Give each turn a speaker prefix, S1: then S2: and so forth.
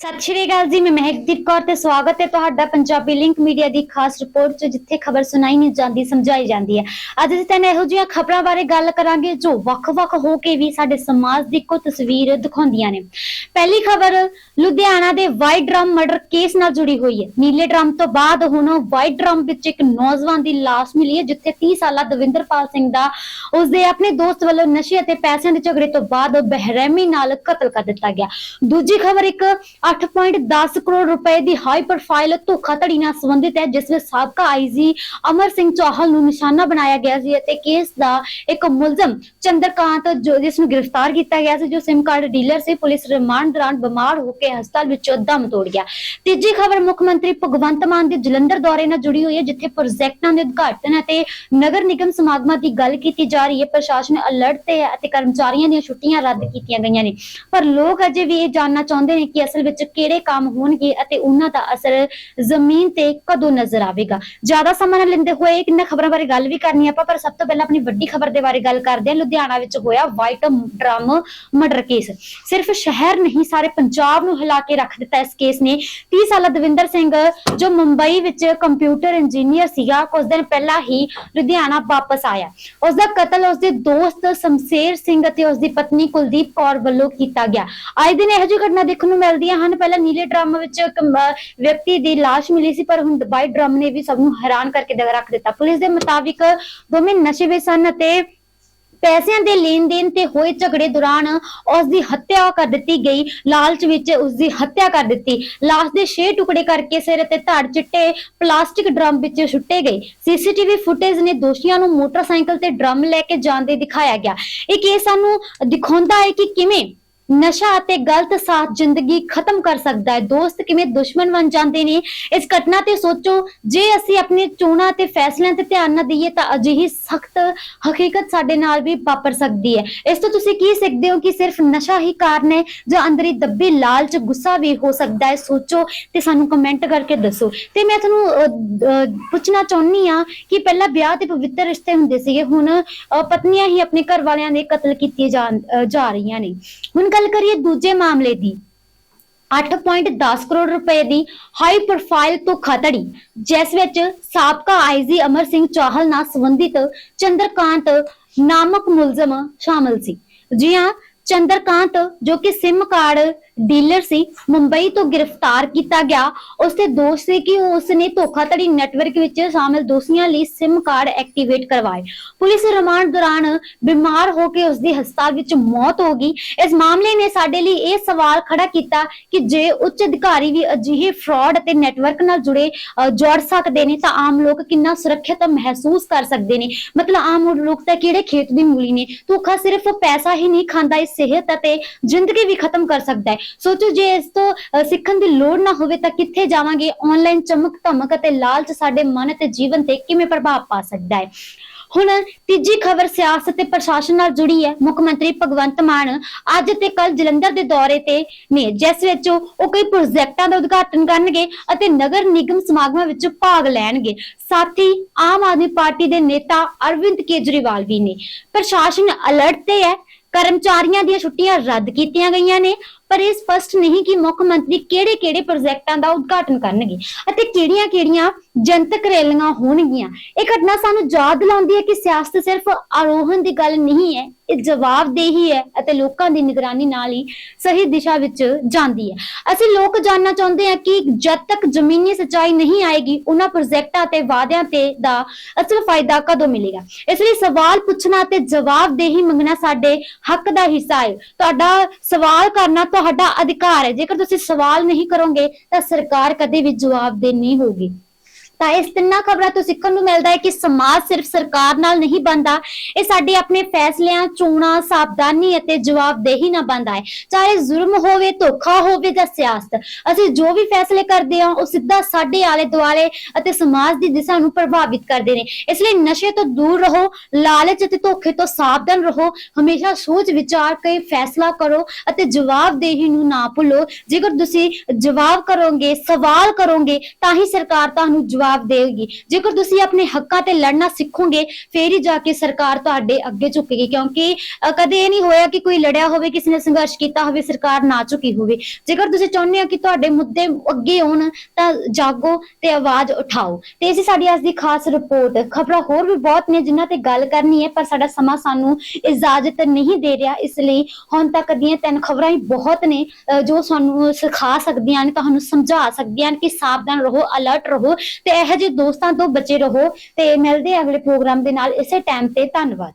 S1: ਸਤਿ ਸ਼੍ਰੀ ਅਕਾਲ ਜੀ, ਮੈਂ ਮਹਿਕਦੀਪ ਕੌਰ ਤੇ ਸਵਾਗਤ ਹੈ ਤੁਹਾਡਾ ਪੰਜਾਬੀ ਲਿੰਕ ਮੀਡੀਆ ਦੀ ਖਾਸ ਰਿਪੋਰਟ 'ਚ, ਜਿੱਥੇ ਖਬਰ ਸੁਣਾਈ ਨਹੀਂ ਜਾਂਦੀ, ਸਮਝਾਈ ਜਾਂਦੀ ਹੈ। ਅੱਜ ਅਸੀਂ ਤੁਹਾਨੂੰ ਇਹੋ ਜਿਹੀਆਂ ਖਬਰਾਂ ਬਾਰੇ ਗੱਲ ਕਰਾਂਗੇ ਜੋ ਵੱਖ-ਵੱਖ ਹੋ ਕੇ ਵੀ ਸਾਡੇ ਸਮਾਜ ਦੀ ਇੱਕੋ ਤਸਵੀਰ ਦਿਖਾਉਂਦੀਆਂ ਨੇ। ਪਹਿਲੀ ਖਬਰ, ਲੁਧਿਆਣਾ ਦੇ ਵਾਈਟ ਡਰਮ ਮਰਡਰ ਕੇਸ ਨਾਲ ਜੁੜੀ ਹੋਈ ਹੈ। ਨੀਲੇ ਡਰਮ ਤੋਂ ਬਾਅਦ ਹੁਣ ਵਾਈਟ ਡਰਮ ਵਿੱਚ ਇੱਕ ਨੌਜਵਾਨ ਦੀ ਲਾਸ਼ ਮਿਲੀ ਹੈ, ਜਿੱਥੇ 30 ਸਾਲਾ ਦਵਿੰਦਰਪਾਲ ਸਿੰਘ ਦਾ ਉਸਦੇ ਆਪਣੇ ਦੋਸਤ ਵੱਲੋਂ ਨਸ਼ੇ ਅਤੇ ਪੈਸਿਆਂ ਦੇ ਝਗੜੇ ਤੋਂ ਬਾਅਦ ਬਹਿਰਮੀ ਨਾਲ ਕਤਲ ਕਰ ਦਿੱਤਾ ਗਿਆ। ਦੂਜੀ ਖਬਰ, ਇੱਕ 8.10 ਕਰੋੜ ਰੁਪਏ ਦੀ ਹਾਈ ਪ੍ਰੋਫਾਈਲ ਧੋਖਾਧੜੀ ਨਾਲ ਸੰਬੰਧਿਤ ਹੈ, ਜਿਸ ਵਿੱਚ ਸਾਬਕਾ ਆਈਜੀ ਅਮਰ ਸਿੰਘ ਚਾਹਲ ਨੂੰ ਨਿਸ਼ਾਨਾ ਬਣਾਇਆ ਗਿਆ ਸੀ ਅਤੇ ਕੇਸ ਦਾ ਇੱਕ ਮੁਲਜ਼ਮ ਚੰਦਰਕਾਂਤ ਜਿਸ ਨੂੰ ਗ੍ਰਿਫਤਾਰ ਕੀਤਾ ਗਿਆ ਸੀ, ਜੋ ਸਿਮ ਕਾਰਡ ਡੀਲਰ ਸੀ, ਪੁਲਿਸ ਰਿਮਾਂਡ ਦੌਰਾਨ ਬਿਮਾਰ ਹੋ ਕੇ ਹਸਪਤਾਲ ਵਿੱਚੋਂ ਦਮ ਤੋੜ ਗਿਆ। ਤੀਜੀ ਖਬਰ ਮੁੱਖ ਮੰਤਰੀ ਭਗਵੰਤ ਮਾਨ ਦੇ ਜਲੰਧਰ ਦੌਰੇ ਨਾਲ ਜੁੜੀ ਹੋਈ ਹੈ, ਜਿੱਥੇ ਪ੍ਰੋਜੈਕਟਾਂ ਦੇ ਉਦਘਾਟਨ ਅਤੇ ਨਗਰ ਨਿਗਮ ਸਮਾਗਮਾਂ ਦੀ ਗੱਲ ਕੀਤੀ ਜਾ ਰਹੀ ਹੈ। ਪ੍ਰਸ਼ਾਸਨ ਅਲਰਟ ਤੇ ਹੈ ਅਤੇ ਕਰਮਚਾਰੀਆਂ ਦੀਆਂ ਛੁੱਟੀਆਂ ਰੱਦ ਕੀਤੀਆਂ ਗਈਆਂ ਨੇ। ਪਰ ਲੋਕ ਅਜੇ ਵੀ ਇਹ ਜਾਣਨਾ ਚਾਹੁੰਦੇ ਨੇ ਕਿ ਅਸਲ ਵਿੱਚ ਕਿਹੜੇ ਕੰਮ ਹੋਣਗੇ ਅਤੇ ਉਹਨਾਂ ਦਾ ਅਸਰ ਜ਼ਮੀਨ ਤੇ ਕਦੋਂ ਨਜ਼ਰ ਆਵੇਗਾ? ਜ਼ਿਆਦਾ ਸਮਾਂ ਨਾ ਲੈਂਦੇ ਹੋਏ ਕਿੰਨਾ ਖਬਰਾਂ ਬਾਰੇ ਗੱਲ ਵੀ ਕਰਨੀ ਆਪਾਂ, ਪਰ ਸਭ ਤੋਂ ਪਹਿਲਾਂ ਆਪਣੀ ਵੱਡੀ ਖਬਰ ਦੇ ਬਾਰੇ ਗੱਲ ਕਰਦੇ ਹਾਂ। ਲੁਧਿਆਣਾ ਵਿੱਚ ਹੋਇਆ ਵਾਈਟ ਡਰਮ ਮਰਡਰ ਕੇਸ। ਸਿਰਫ ਸ਼ਹਿਰ ਨਹੀਂ, ਸਾਰੇ ਪੰਜਾਬ ਨੂੰ ਹਿਲਾ ਕੇ ਰੱਖ ਦਿੱਤਾ ਇਸ ਕੇਸ ਨੇ। 30 ਸਾਲਾ ਦਵਿੰਦਰ ਸਿੰਘ, ਜੋ ਮੁੰਬਈ ਵਿੱਚ ਕੰਪਿਊਟਰ ਇੰਜੀਨੀਅਰ ਸੀਗਾ, ਕੁਝ ਦਿਨ ਪਹਿਲਾਂ ਹੀ ਲੁਧਿਆਣਾ ਵਾਪਸ ਆਇਆ। ਉਸ ਦਾ ਕਤਲ ਉਸ ਦੇ ਦੋਸਤ ਸ਼ਮਸ਼ੇਰ ਸਿੰਘ ਅਤੇ ਉਸ ਦੀ ਪਤਨੀ ਕੁਲਦੀਪ ਕੌਰ ਵੱਲੋਂ ਕੀਤਾ ਗਿਆ। ਅੱਜ ਦਿਨ ਇਹੋ ਜਿਹੀ ਘਟਨਾ ਦੇਖਣ ਨੂੰ ਮਿਲਦੀਆਂ ਹਨ ਪਹਿਲਾਂ ਨੀਲੇ ਡਰਮ ਵਿੱਚ ਵਿਅਕਤੀ ਦੀ ਲਾਸ਼ ਮਿਲੀ ਸੀ, ਪਰ ਹੁਣ ਵਾਈਟ ਡਰਮ ਨੇ ਵੀ ਸਭ ਨੂੰ ਹੈਰਾਨ ਕਰਕੇ ਦ- ਰੱਖ ਦਿੱਤਾ। ਪੁਲਿਸ ਦੇ ਮੁਤਾਬਿਕ ਦੋਵੇਂ ਨਸ਼ੇ ਵਿੱਚ ਸਨ ਅਤੇ ਪੈਸਿਆਂ ਦੇ ਲੈਣ ਦੇਣ ਤੇ ਹੋਏ ਝਗੜੇ ਦੌਰਾਨ ਉਸ ਦੀ ਹੱਤਿਆ ਕਰ ਦਿੱਤੀ ਗਈ। ਲਾਲਚ ਵਿੱਚ ਉਸ ਦੀ ਹੱਤਿਆ ਕਰ ਦਿੱਤੀ। ਲਾਸ਼ ਦੇ 6 ਟੁਕੜੇ ਕਰਕੇ ਸਿਰ ਅਤੇ ਧੜ ਚਿੱਟੇ ਪਲਾਸਟਿਕ ਡਰਮ ਵਿੱਚ ਸੁੱਟੇ ਗਏ। ਸੀਸੀਟੀਵੀ ਫੁਟੇਜ ਨੇ ਦੋਸ਼ੀਆਂ ਨੂੰ ਮੋਟਰਸਾਈਕਲ ਤੇ ਡਰਮ ਲੈ ਕੇ ਜਾਂਦੇ ਦਿਖਾਇਆ ਗਿਆ। ਇਹ ਕੇਸ ਸਾਨੂੰ ਦਿਖਾਉਂਦਾ ਹੈ ਕਿ ਕਿਵੇਂ ਨਸ਼ਾ ਅਤੇ ਗਲਤ ਸਾਥ ਜ਼ਿੰਦਗੀ ਖਤਮ ਕਰ ਸਕਦਾ ਹੈ। ਦੋਸਤ, ਕਿਵੇਂ ਦੁਸ਼ਮਣ ਬਣ ਜਾਂਦੇ ਨੇ? ਇਸ ਘਟਨਾ ਤੇ ਸੋਚੋ, ਜੇ ਅਸੀਂ ਆਪਣੇ ਚੋਣਾਂ ਤੇ ਫੈਸਲਿਆਂ ਤੇ ਧਿਆਨ ਨਾ ਦਈਏ, ਤਾਂ ਅਜਿਹੀ ਸਖਤ ਹਕੀਕਤ ਸਾਡੇ ਨਾਲ ਵੀ ਵਾਪਰ ਸਕਦੀ ਹੈ। ਇਸ ਤੋਂ ਤੁਸੀਂ ਕੀ ਸਿੱਖਦੇ ਹੋ ਕਿ ਸਿਰਫ ਨਸ਼ਾ ਹੀ ਕਾਰਨ ਹੈ, ਜਾਂ ਅੰਦਰੀ ਦੱਬੀ ਲਾਲਚ, ਗੁੱਸਾ ਵੀ ਹੋ ਸਕਦਾ ਹੈ? ਸੋਚੋ ਤੇ ਸਾਨੂੰ ਕਮੈਂਟ ਕਰਕੇ ਦੱਸੋ। ਤੇ ਮੈਂ ਤੁਹਾਨੂੰ ਪੁੱਛਣਾ ਚਾਹੁੰਨੀ ਆ ਕਿ ਪਹਿਲਾਂ ਵਿਆਹ ਤੇ ਪਵਿੱਤਰ ਰਿਸ਼ਤੇ ਹੁੰਦੇ ਸੀਗੇ, ਹੁਣ ਪਤਨੀਆਂ ਹੀ ਆਪਣੇ ਘਰ ਵਾਲਿਆਂ ਦੇ ਕਤਲ ਕੀਤੀਆਂ ਜਾ ਜਾ ਰਹੀਆਂ ਨੇ। ਹੁਣ ਗੱਲ ਕਰੀਏ ਦੂਜੇ ਮਾਮਲੇ ਦੀ। 8.10 ਕਰੋੜ ਰੁਪਏ ਦੀ ਹਾਈ ਪ੍ਰੋਫਾਈਲ ਧੋਖਾਧੜੀ, ਜਿਸ ਵਿੱਚ ਸਾਬਕਾ ਆਈਜੀ ਅਮਰ ਸਿੰਘ ਚਾਹਲ ਨਾਲ ਸੰਬੰਧਿਤ ਚੰਦਰਕਾਂਤ ਨਾਮਕ ਮੁਲਜ਼ਮ ਸ਼ਾਮਲ ਸੀ। ਜੀ ਹਾਂ, ਚੰਦਰਕਾਂਤ ਜੋ ਕਿ ਸਿਮ ਕਾਰਡ ਡੀਲਰ ਸੀ ਮੁੰਬਈ ਤੋਂ ਗ੍ਰਿਫਤਾਰ ਕੀਤਾ ਗਿਆ। ਉਸ ਤੇ ਦੋਸ਼ ਸੀ ਕਿ ਉਸ ਨੇ ਧੋਖਾਧੜੀ ਨੈਟਵਰਕ ਵਿੱਚ ਸ਼ਾਮਲ ਦੋਸ਼ੀਆਂ ਲਈ ਸਿਮ ਕਾਰਡ ਐਕਟੀਵੇਟ ਕਰਵਾਏ। ਪੁਲਿਸ ਰਿਮਾਂਡ ਦੌਰਾਨ ਬਿਮਾਰ ਹੋ ਕੇ ਉਸ ਦੀ ਹਸਪਤਾਲ ਵਿੱਚ ਮੌਤ ਹੋ ਗਈ। ਇਸ ਮਾਮਲੇ ਨੇ ਸਾਡੇ ਲਈ ਇਹ ਸਵਾਲ ਖੜਾ ਕੀਤਾ ਕਿ ਜੇ ਉੱਚ ਅਧਿਕਾਰੀ ਵੀ ਅਜਿਹੇ ਫਰਾਡ ਅਤੇ ਨੈਟਵਰਕ ਨਾਲ ਜੁੜੇ ਅ, ਜੁੜ ਸਕਦੇ ਨੇ ਤਾਂ ਆਮ ਲੋਕ ਕਿੰਨਾ ਸੁਰੱਖਿਅਤ ਮਹਿਸੂਸ ਕਰ ਸਕਦੇ ਨੇ? ਮਤਲਬ ਆਮ ਲੋਕ ਤਾਂ ਕਿਹੜੇ ਖੇਤ ਦੀ ਮੂਲੀ ਨੇ? ਧੋਖਾ ਸਿਰਫ ਪੈਸਾ ਹੀ ਨਹੀਂ ਖਾਂਦਾ ਇਹ ਸਿਹਤ ਅਤੇ ਜ਼ਿੰਦਗੀ ਵੀ ਖਤਮ ਕਰ ਸਕਦਾ ਹੈ। ਸੋਚੋ ਜੇ ਇਸ ਤੋਂ ਅ, ਸਿੱਖਣ ਦੀ ਲੋੜ ਨਾ ਹੋਵੇ ਤਾਂ ਕਿੱਥੇ ਜਾਵਾਂਗੇ? ਆਨਲਾਈਨ ਚਮਕ ਧਮਕ ਅਤੇ ਲਾਲਚ ਸਾਡੇ ਮਨ ਅਤੇ ਜੀਵਨ ਤੇ ਕਿਵੇਂ ਪ੍ਰਭਾਵ ਪਾ ਸਕਦਾ ਹੈ? ਹੁਣ ਤੀਜੀ ਖਬਰ ਸਿਆਸਤ ਤੇ ਪ੍ਰਸ਼ਾਸਨ ਨਾਲ ਜੁੜੀ ਹੈ। ਮੁੱਖ ਮੰਤਰੀ ਭਗਵੰਤ ਮਾਨ ਅੱਜ ਤੇ ਕੱਲ ਜਲੰਧਰ ਦੇ ਦੌਰੇ ਤੇ ਨੇ ਜਿਸ ਵਿੱਚ ਉਹ ਕਈ ਪ੍ਰੋਜੈਕਟਾਂ ਦਾ ਉਦਘਾਟਨ ਕਰਨਗੇ ਅਤੇ ਨਗਰ ਨਿਗਮ ਸਮਾਗਮਾਂ ਵਿੱਚ ਭਾਗ ਲੈਣਗੇ। ਸਾਥੀ ਆਮ ਆਦਮੀ ਪਾਰਟੀ ਦੇ ਨੇਤਾ ਅਰਵਿੰਦ ਕੇਜਰੀਵਾਲ ਵੀ ਨੇ। ਪ੍ਰਸ਼ਾਸਨ ਅਲਰਟ ਤੇ ਹੈ। ਕਰਮਚਾਰੀਆਂ ਦੀਆਂ ਛੁੱਟੀਆਂ ਰੱਦ ਕੀਤੀਆਂ ਗਈਆਂ ਨੇ ਪਰ ਇਹ ਸਪਸ਼ਟ ਨਹੀਂ ਕਿ ਮੁੱਖ ਮੰਤਰੀ ਕਿਹੜੇ-ਕਿਹੜੇ ਪ੍ਰੋਜੈਕਟਾਂ ਦਾ ਉਦਘਾਟਨ ਕਰਨਗੇ ਅਤੇ ਕਿਹੜੀਆਂ-ਕਿਹੜੀਆਂ ਜਨਤਕ ਰੈਲੀਆਂ ਹੋਣਗੀਆਂ। ਇਹ ਘਟਨਾ ਸਾਨੂੰ ਯਾਦ ਦਿਲਾਉਂਦੀ ਹੈ ਕਿ ਸਿਆਸਤ ਸਿਰਫ ਆਰੋਹਣ ਦੀ ਗੱਲ ਨਹੀਂ ਹੈ, ਇਹ ਜਵਾਬਦੇਹੀ ਹੈ ਅਤੇ ਲੋਕਾਂ ਦੀ ਨਿਗਰਾਨੀ ਨਾਲ ਹੀ ਸਹੀ ਦਿਸ਼ਾ ਵਿੱਚ ਜਾਂਦੀ ਹੈ। ਅਸੀਂ ਲੋਕ ਜਾਨਣਾ ਚਾਹੁੰਦੇ ਹਾਂ ਕਿ ਜਦ ਤੱਕ ਜ਼ਮੀਨੀ ਸੱਚਾਈ ਨਹੀਂ ਆਏਗੀ, ਉਹਨਾਂ ਪ੍ਰੋਜੈਕਟਾਂ ਤੇ ਵਾਅਦਿਆਂ ਤੇ ਦਾ ਅਸਲ ਫਾਇਦਾ ਕਦੋਂ ਮਿਲੇਗਾ? ਇਸ ਲਈ ਸਵਾਲ ਪੁੱਛਣਾ ਤੇ ਜਵਾਬਦੇਹੀ ਮੰਗਣਾ ਸਾਡੇ ਹੱਕ ਦਾ ਹਿੱਸਾ ਹੈ। ਤੁਹਾਡਾ ਸਵਾਲ ਕਰਨਾ ਤੁਹਾਡਾ ਅਧਿਕਾਰ ਹੈ। ਜੇਕਰ ਤੁਸੀਂ ਸਵਾਲ ਨਹੀਂ ਕਰੋਗੇ, ਤਾਂ ਸਰਕਾਰ ਕਦੇ ਵੀ ਜਵਾਬਦੇਹ ਨਹੀਂ ਹੋਊਗੀ। ਤਾਂ ਇਸ ਤਿੰਨਾਂ ਖਬਰਾਂ ਤੋਂ ਸਿੱਖਣ ਨੂੰ ਮਿਲਦਾ ਹੈ ਕਿ ਸਮਾਜ ਸਿਰਫ ਸਰਕਾਰ ਨਾਲ ਨਹੀਂ ਬਣਦਾ। ਇਹ ਸਾਡੇ ਆਪਣੇ ਫੈਸਲਿਆਂ, ਚੋਣਾਂ, ਸਾਵਧਾਨੀ ਅਤੇ ਜਵਾਬਦੇਹੀ ਨਾਲ ਬਣਦਾ ਹੈ। ਚਾਹੇ ਜ਼ੁਲਮ ਹੋਵੇ, ਧੋਖਾ ਹੋਵੇ ਜਾਂ ਸਿਆਸਤ, ਅਸੀਂ ਜੋ ਵੀ ਫੈਸਲੇ ਕਰਦੇ ਹਾਂ, ਉਹ ਸਿੱਧਾ ਸਾਡੇ ਆਲੇ ਦੁਆਲੇ ਅਤੇ ਸਮਾਜ ਦੀ ਦਿਸ਼ਾ ਨੂੰ ਪ੍ਰਭਾਵਿਤ ਕਰਦੇ ਨੇ। ਇਸ ਲਈ ਨਸ਼ੇ ਤੋਂ ਦੂਰ ਰਹੋ, ਲਾਲਚ ਅਤੇ ਧੋਖੇ ਤੋਂ ਸਾਵਧਾਨ ਰਹੋ। ਹਮੇਸ਼ਾ ਸੋਚ, ਵਿਚਾਰ ਕੇ ਫੈਸਲਾ ਕਰੋ ਅਤੇ ਜਵਾਬਦੇਹੀ ਨੂੰ ਨਾ ਭੁੱਲੋ। ਜੇਕਰ ਤੁਸੀਂ ਜਵਾਬ ਕਰੋਗੇ, ਸਵਾਲ ਕਰੋਗੇ, ਤਾਂ ਹੀ ਸਰਕਾਰ ਤੁਹਾਨੂੰ ਜਵਾਬ ਜਵਾਬ ਦੇਵੇਗੀ ਜੇਕਰ ਤੁਸੀਂ ਆਪਣੇ ਹੱਕਾਂ ਤੇ ਲੜਨਾ ਸਿੱਖੋਗੇ ਫੇਰ ਹੀ ਜਾ ਕੇ ਸਰਕਾਰ ਤੁਹਾਡੇ ਅੱਗੇ ਝੁਕੇਗੀ। ਕਿਉਂਕਿ ਅ, ਕਦੇ ਇਹ ਨਹੀਂ ਹੋਇਆ ਕਿ ਕੋਈ ਲੜਿਆ ਹੋਵੇ ਕਿਸੇ ਨੇ ਸੰਘਰਸ਼ ਕੀਤਾ ਹੋਵੇ ਸਰਕਾਰ ਨਾ ਝੁਕੀ ਹੋਵੇ। ਜੇਕਰ ਤੁਸੀਂ ਚਾਹੁੰਦੇ ਹੋ ਕਿ ਤੁਹਾਡੇ ਮੁੱਦੇ ਅੱਗੇ ਆਉਣ ਤਾਂ ਜਾਗੋ ਤੇ ਆਵਾਜ਼ ਉਠਾਓ। ਤੇ ਇਹ ਸੀ ਸਾਡੀ ਅੱਜ ਦੀ ਖਾਸ ਰਿਪੋਰਟ। ਖਬਰਾਂ ਹੋਰ ਵੀ ਬਹੁਤ ਨੇ ਜਿਨ੍ਹਾਂ ਤੇ ਗੱਲ ਕਰਨੀ ਹੈ ਪਰ ਸਾਡਾ ਸਮਾਂ ਸਾਨੂੰ ਇਜਾਜ਼ਤ ਨਹੀਂ ਦੇ ਰਿਹਾ। ਇਸ ਲਈ ਹੁਣ ਤੱਕ ਦੀਆਂ ਤਿੰਨ ਖਬਰਾਂ ਹੀ ਬਹੁਤ ਨੇ ਅ, ਜੋ ਸਾਨੂੰ ਸਿਖਾ ਸਕਦੀਆਂ ਨੇ ਤੁਹਾਨੂੰ ਸਮਝਾ ਸਕਦੀਆਂ ਨੇ ਕਿ ਸਾਵਧਾਨ ਰਹੋ ਅਲਰਟ ਰਹੋ ਤੇ ਇਹੋ ਜਿਹੇ ਦੋਸਤਾਂ ਤੋਂ ਬਚੇ ਰਹੋ ਤੇ ਮਿਲਦੇ ਹਾਂ ਅਗਲੇ ਪ੍ਰੋਗਰਾਮ ਦੇ ਨਾਲ ਇਸੇ ਟਾਈਮ ਤੇ। ਧੰਨਵਾਦ।